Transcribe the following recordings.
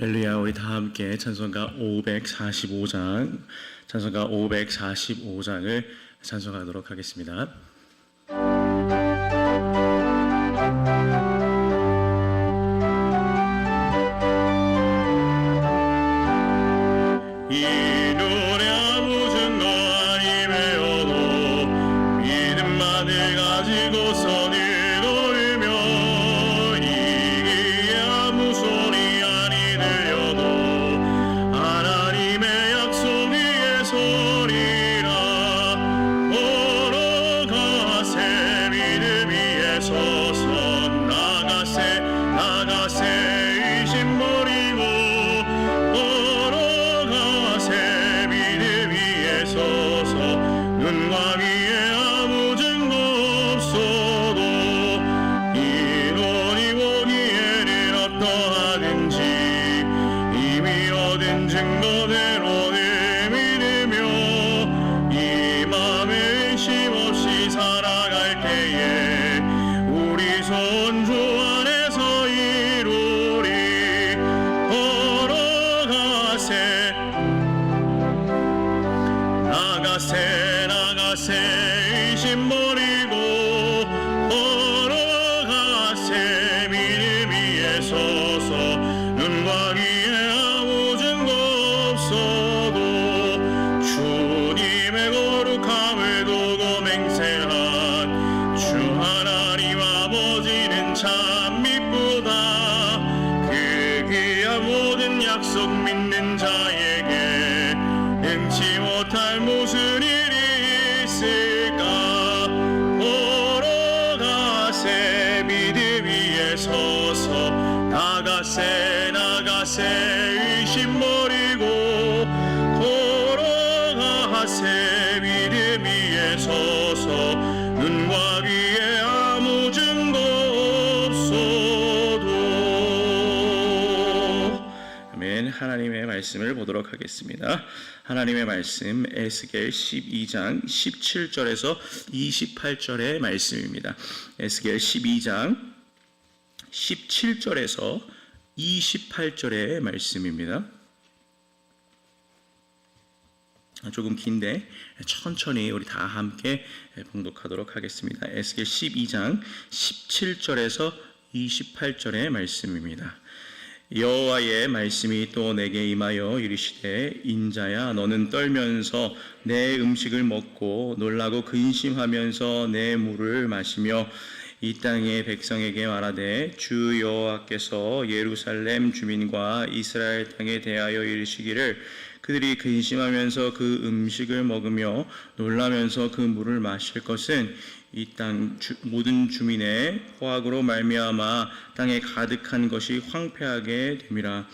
할렐루야 우리 다 함께 찬송가 545장 찬송가 545장을 찬송하도록 하겠습니다. 서서 눈과 귀에 아무 증거 없어도 아멘. 하나님의 말씀을 보도록 하겠습니다. 하나님의 말씀 에스겔 12장 17절에서 28절의 말씀입니다. 에스겔 12장 17절에서 28절의 말씀입니다. 조금 긴데 천천히 우리 다 함께 봉독하도록 하겠습니다. 에스겔 12장 17절에서 28절의 말씀입니다. 여호와의 말씀이 또 내게 임하여 이르시되 인자야 너는 떨면서 내 음식을 먹고 놀라고 근심하면서 내 물을 마시며 이 땅의 백성에게 말하되 주 여호와께서 예루살렘 주민과 이스라엘 땅에 대하여 이르시기를 그들이 근심하면서 그 음식을 먹으며 놀라면서 그 물을 마실 것은 이 땅 모든 주민의 호악으로 말미암아 땅에 가득한 것이 황폐하게 됨이라.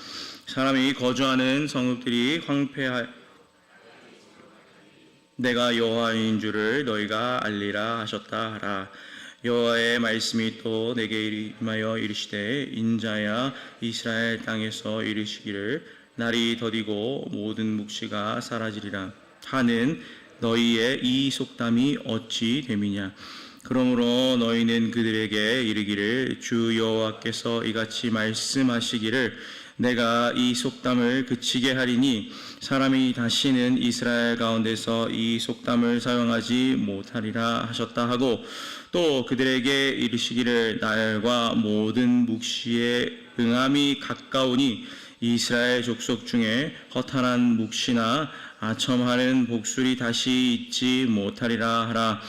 사람이 거주하는 성읍들이 황폐하 내가 여호와인 줄을 너희가 알리라 하셨다 하라. 여호와의 말씀이 또 내게 임하여 이르시되 인자야 이스라엘 땅에서 이르시기를 날이 더디고 모든 묵시가 사라지리라. 하는 너희의 이 속담이 어찌 됨이냐? 그러므로 너희는 그들에게 이르기를 주 여호와께서 이같이 말씀하시기를 내가 이 속담을 그치게 하리니 사람이 다시는 이스라엘 가운데서 이 속담을 사용하지 못하리라 하셨다 하고 또 그들에게 이르시기를 날과 모든 묵시의 응함이 가까우니 이스라엘 족속 중에 허탄한 묵시나 아첨하는 복술이 다시 있지 못하리라 하라.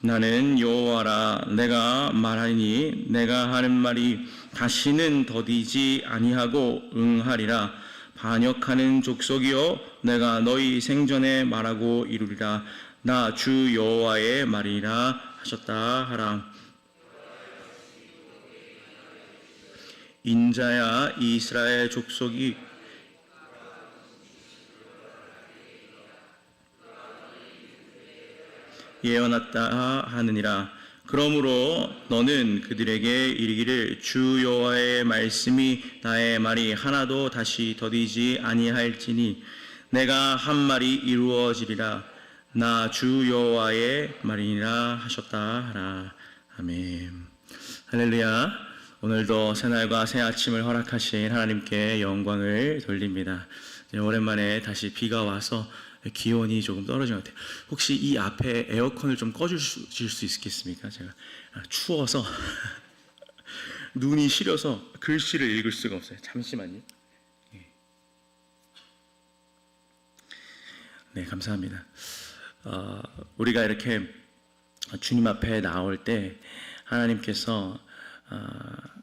나는 여호와라 내가 말하니 내가 하는 말이 다시는 더디지 아니하고 응하리라. 반역하는 족속이요 내가 너희 생전에 말하고 이루리라. 나 주 여호와의 말이라 하셨다 하라 인자야 이스라엘 족속이. 예언했다 하느니라. 그러므로 너는 그들에게 이르기를 주 여호와의 말씀이 나의 말이 하나도 다시 더디지 아니할지니 내가 한 말이 이루어지리라. 나 주 여호와의 말이니라 하셨다 하라. 아멘. 할렐루야 오늘도 새날과 새 아침을 허락하신 하나님께 영광을 돌립니다. 이제 오랜만에 다시 비가 와서 기온이 조금 떨어진 것 같아요. 혹시 이 앞에 에어컨을 좀 꺼주실 수 있겠습니까? 제가 아, 추워서 눈이 시려서 글씨를 읽을 수가 없어요. 잠시만요. 예. 네, 감사합니다. 어, 우리가 이렇게 주님 앞에 나올 때 하나님께서 어,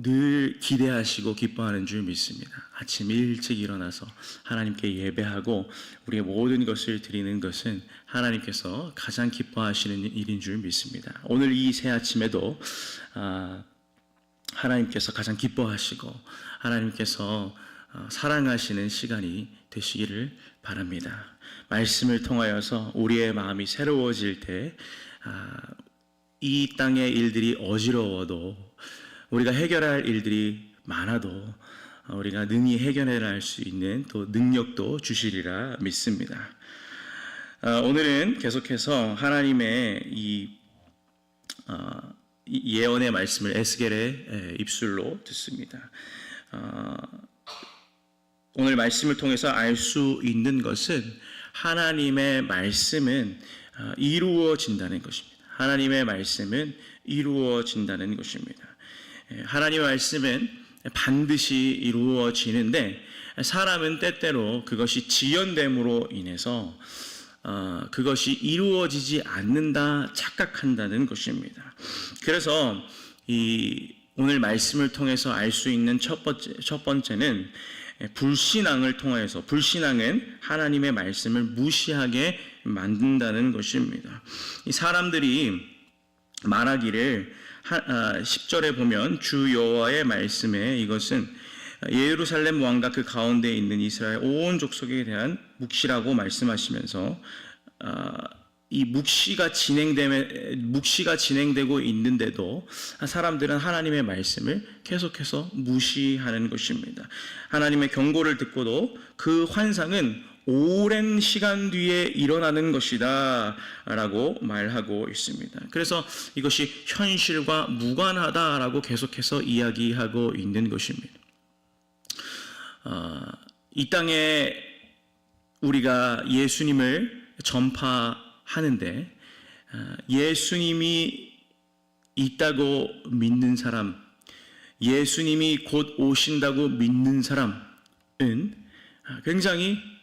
늘 기대하시고 기뻐하는 줄 믿습니다. 아침 일찍 일어나서 하나님께 예배하고 우리의 모든 것을 드리는 것은 하나님께서 가장 기뻐하시는 일인 줄 믿습니다. 오늘 이 새 아침에도 아, 하나님께서 가장 기뻐하시고 하나님께서 어, 사랑하시는 시간이 되시기를 바랍니다. 말씀을 통하여서 우리의 마음이 새로워질 때, 아, 이 땅의 일들이 어지러워도 우리가 해결할 일들이 많아도 어, 우리가 능히 해결해낼 수 있는 또 능력도 주시리라 믿습니다. 어, 오늘은 계속해서 하나님의 이 어, 이 예언의 말씀을 에스겔의 에, 입술로 듣습니다. 어, 오늘 말씀을 통해서 알 수 있는 것은 하나님의 말씀은 어, 이루어진다는 것입니다. 하나님의 말씀은 이루어진다는 것입니다. 에, 하나님의 말씀은 반드시 이루어지는데 사람은 때때로 그것이 지연됨으로 인해서 어, 그것이 이루어지지 않는다 착각한다는 것입니다. 그래서 이 오늘 말씀을 통해서 알 수 있는 첫 번째 첫 번째는 불신앙을 통해서 불신앙은 하나님의 말씀을 무시하게 만든다는 것입니다. 이 사람들이 말하기를 10절에 보면 주 여호와의 말씀에 이것은 예루살렘 왕과 그 가운데 있는 이스라엘 온 족속에 대한 묵시라고 말씀하시면서 아, 이 묵시가 진행되 묵시가 진행되고 있는데도 사람들은 하나님의 말씀을 계속해서 무시하는 것입니다. 하나님의 경고를 듣고도 그 환상은 오랜 시간 뒤에 일어나는 것이다 라고 말하고 있습니다. 그래서 이것이 현실과 무관하다라고 계속해서 이야기하고 있는 것입니다. 어, 이 땅에 우리가 예수님을 전파하는데 어, 예수님이 있다고 믿는 사람, 예수님이 곧 오신다고 믿는 사람은 굉장히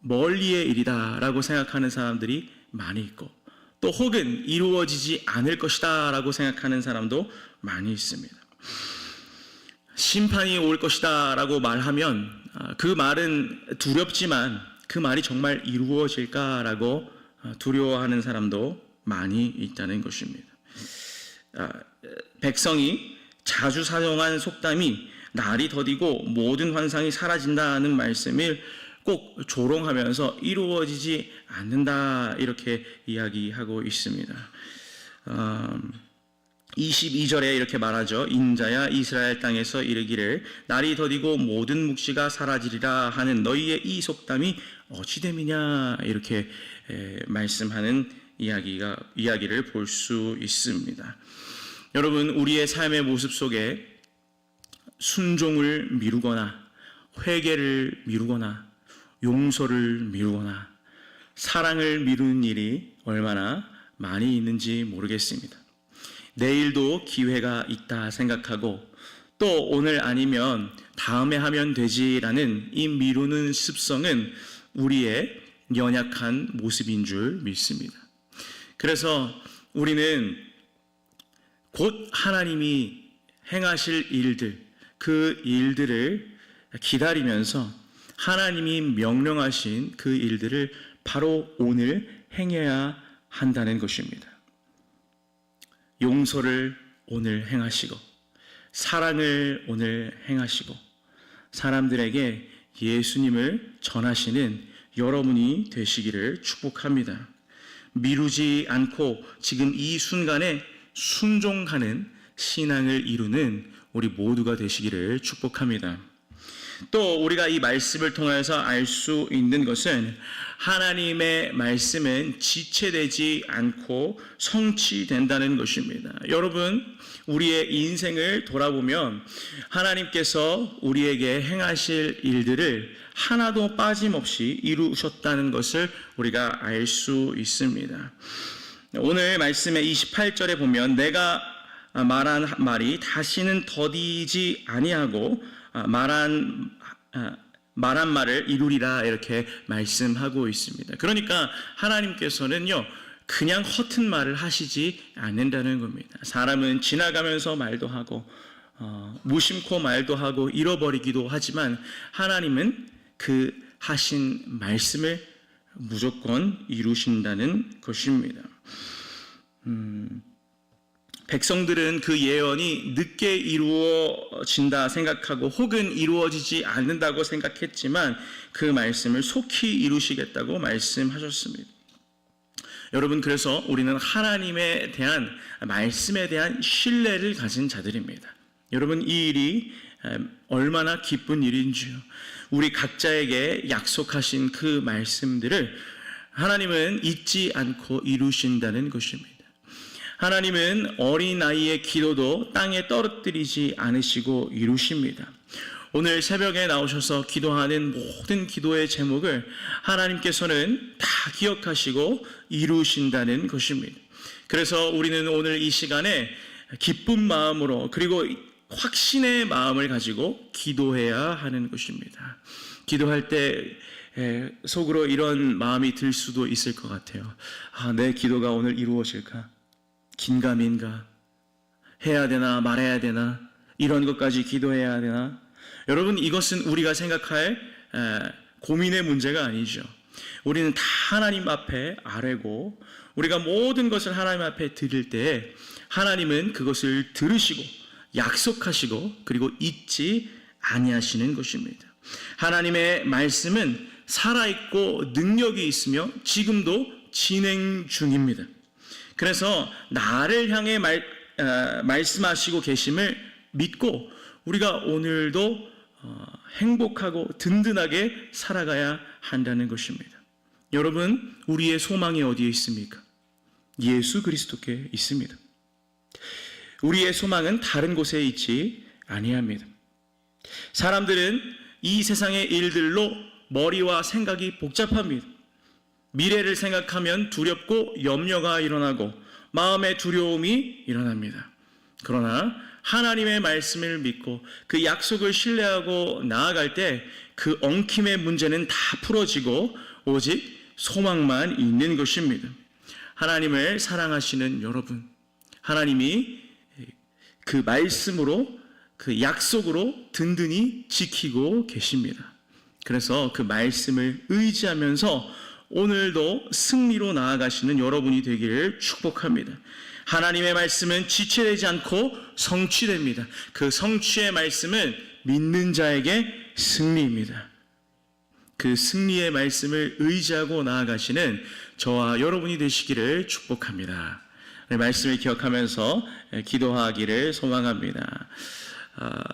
멀리의 일이다라고 생각하는 사람들이 많이 있고 또 혹은 이루어지지 않을 것이다라고 생각하는 사람도 많이 있습니다. 심판이 올 것이다라고 말하면 아, 그 말은 두렵지만 그 말이 정말 이루어질까라고 아, 두려워하는 사람도 많이 있다는 것입니다. 아, 백성이 자주 사용한 속담이 날이 더디고 모든 환상이 사라진다는 말씀을 꼭 조롱하면서 이루어지지 않는다 이렇게 이야기하고 있습니다. 음, 22절에 이렇게 말하죠. 인자야 이스라엘 땅에서 이르기를 날이 더디고 모든 묵시가 사라지리라 하는 너희의 이 속담이 어찌됨이냐 이렇게 말씀하는 이야기가 이야기를 볼 수 있습니다. 여러분 우리의 삶의 모습 속에 순종을 미루거나 회개를 미루거나 용서를 미루거나 사랑을 미루는 일이 얼마나 많이 있는지 모르겠습니다. 내일도 기회가 있다 생각하고 또 오늘 아니면 다음에 하면 되지라는 이 미루는 습성은 우리의 연약한 모습인 줄 믿습니다. 그래서 우리는 곧 하나님이 행하실 일들, 그 일들을 기다리면서 하나님이 명령하신 그 일들을 바로 오늘 행해야 한다는 것입니다. 용서를 오늘 행하시고 사랑을 오늘 행하시고 사람들에게 예수님을 전하시는 여러분이 되시기를 축복합니다. 미루지 않고 지금 이 순간에 순종하는 신앙을 이루는 우리 모두가 되시기를 축복합니다. 또 우리가 이 말씀을 통해서 알 수 있는 것은 하나님의 말씀은 지체되지 않고 성취된다는 것입니다. 여러분, 우리의 인생을 돌아보면 하나님께서 우리에게 행하실 일들을 하나도 빠짐없이 이루셨다는 것을 우리가 알 수 있습니다. 오늘 말씀의 28절에 보면 내가 말한 말이 다시는 더디지 아니하고 말한 말한 말을 이루리라 이렇게 말씀하고 있습니다. 그러니까 하나님께서는요 그냥 허튼 말을 하시지 않는다는 겁니다. 사람은 지나가면서 말도 하고 어, 무심코 말도 하고 잃어버리기도 하지만 하나님은 그 하신 말씀을 무조건 이루신다는 것입니다. 음, 백성들은 그 예언이 늦게 이루어진다 생각하고 혹은 이루어지지 않는다고 생각했지만 그 말씀을 속히 이루시겠다고 말씀하셨습니다. 여러분 그래서 우리는 하나님에 대한 말씀에 대한 신뢰를 가진 자들입니다. 여러분 이 일이 얼마나 기쁜 일인지요. 우리 각자에게 약속하신 그 말씀들을 하나님은 잊지 않고 이루신다는 것입니다. 하나님은 어린아이의 기도도 땅에 떨어뜨리지 않으시고 이루십니다. 오늘 새벽에 나오셔서 기도하는 모든 기도의 제목을 하나님께서는 다 기억하시고 이루신다는 것입니다. 그래서 우리는 오늘 이 시간에 기쁜 마음으로 그리고 확신의 마음을 가지고 기도해야 하는 것입니다. 기도할 때 속으로 이런 마음이 들 수도 있을 것 같아요. 아, 내 기도가 오늘 이루어질까? 긴가민가? 해야 되나 말해야 되나? 이런 것까지 기도해야 되나? 여러분 이것은 우리가 생각할 고민의 문제가 아니죠. 우리는 다 하나님 앞에 아뢰고 우리가 모든 것을 하나님 앞에 드릴 때 하나님은 그것을 들으시고 약속하시고 그리고 잊지 아니하시는 것입니다. 하나님의 말씀은 살아있고 능력이 있으며 지금도 진행 중입니다. 그래서 나를 향해 말, 어, 말씀하시고 계심을 믿고 우리가 오늘도 어, 행복하고 든든하게 살아가야 한다는 것입니다. 여러분, 우리의 소망이 어디에 있습니까? 예수 그리스도께 있습니다. 우리의 소망은 다른 곳에 있지 아니합니다. 사람들은 이 세상의 일들로 머리와 생각이 복잡합니다. 미래를 생각하면 두렵고 염려가 일어나고 마음의 두려움이 일어납니다. 그러나 하나님의 말씀을 믿고 그 약속을 신뢰하고 나아갈 때 그 엉킴의 문제는 다 풀어지고 오직 소망만 있는 것입니다. 하나님을 사랑하시는 여러분, 하나님이 그 말씀으로 그 약속으로 든든히 지키고 계십니다. 그래서 그 말씀을 의지하면서 오늘도 승리로 나아가시는 여러분이 되기를 축복합니다. 하나님의 말씀은 지체되지 않고 성취됩니다. 그 성취의 말씀은 믿는 자에게 승리입니다. 그 승리의 말씀을 의지하고 나아가시는 저와 여러분이 되시기를 축복합니다. 말씀을 기억하면서 기도하기를 소망합니다. 아,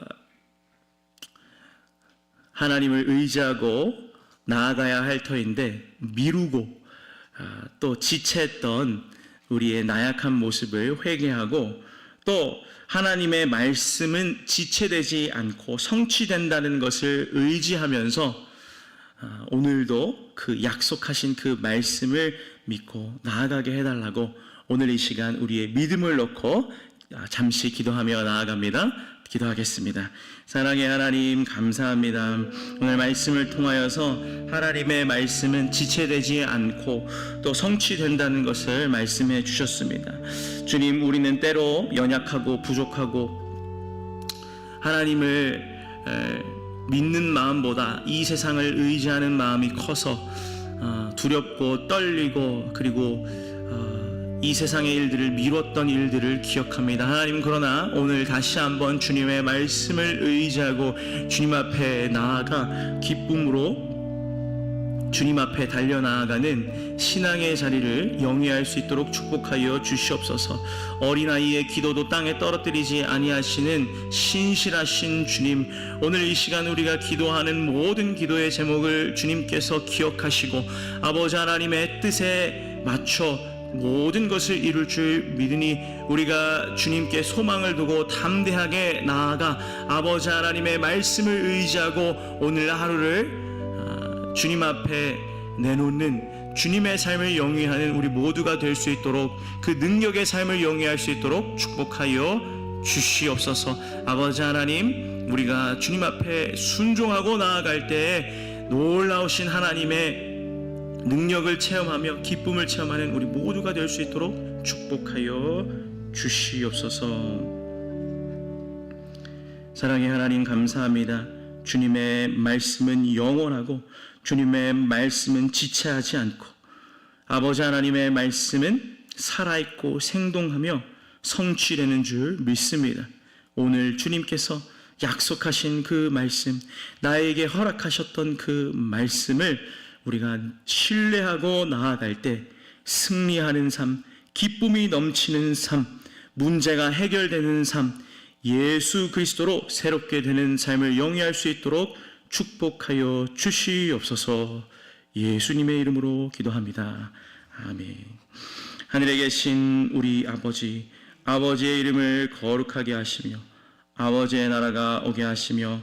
하나님을 의지하고 나아가야 할 터인데 미루고 아, 또 지체했던 우리의 나약한 모습을 회개하고 또 하나님의 말씀은 지체되지 않고 성취된다는 것을 의지하면서 아, 오늘도 그 약속하신 그 말씀을 믿고 나아가게 해달라고 오늘 이 시간 우리의 믿음을 놓고 아, 잠시 기도하며 나아갑니다. 기도하겠습니다. 사랑의 하나님 감사합니다. 오늘 말씀을 통하여서 하나님의 말씀은 지체되지 않고 또 성취된다는 것을 말씀해 주셨습니다. 주님, 우리는 때로 연약하고 부족하고 하나님을 믿는 마음보다 이 세상을 의지하는 마음이 커서 어, 두렵고 떨리고 그리고 이 세상의 일들을 미뤘던 일들을 기억합니다. 하나님 그러나 오늘 다시 한번 주님의 말씀을 의지하고 주님 앞에 나아가 기쁨으로 주님 앞에 달려 나아가는 신앙의 자리를 영위할 수 있도록 축복하여 주시옵소서. 어린아이의 기도도 땅에 떨어뜨리지 아니하시는 신실하신 주님, 오늘 이 시간 우리가 기도하는 모든 기도의 제목을 주님께서 기억하시고 아버지 하나님의 뜻에 맞춰 모든 것을 이룰 줄 믿으니 우리가 주님께 소망을 두고 담대하게 나아가 아버지 하나님의 말씀을 의지하고 오늘 하루를 아, 주님 앞에 내놓는 주님의 삶을 영위하는 우리 모두가 될 수 있도록 그 능력의 삶을 영위할 수 있도록 축복하여 주시옵소서. 아버지 하나님 우리가 주님 앞에 순종하고 나아갈 때에 놀라우신 하나님의 능력을 체험하며 기쁨을 체험하는 우리 모두가 될 수 있도록 축복하여 주시옵소서. 사랑의 하나님 감사합니다. 주님의 말씀은 영원하고 주님의 말씀은 지체하지 않고 아버지 하나님의 말씀은 살아있고 생동하며 성취되는 줄 믿습니다. 오늘 주님께서 약속하신 그 말씀, 나에게 허락하셨던 그 말씀을 우리가 신뢰하고 나아갈 때 승리하는 삶, 기쁨이 넘치는 삶, 문제가 해결되는 삶, 예수 그리스도로 새롭게 되는 삶을 영위할 수 있도록 축복하여 주시옵소서 예수님의 이름으로 기도합니다. 아멘. 하늘에 계신 우리 아버지, 아버지의 이름을 거룩하게 하시며 아버지의 나라가 오게 하시며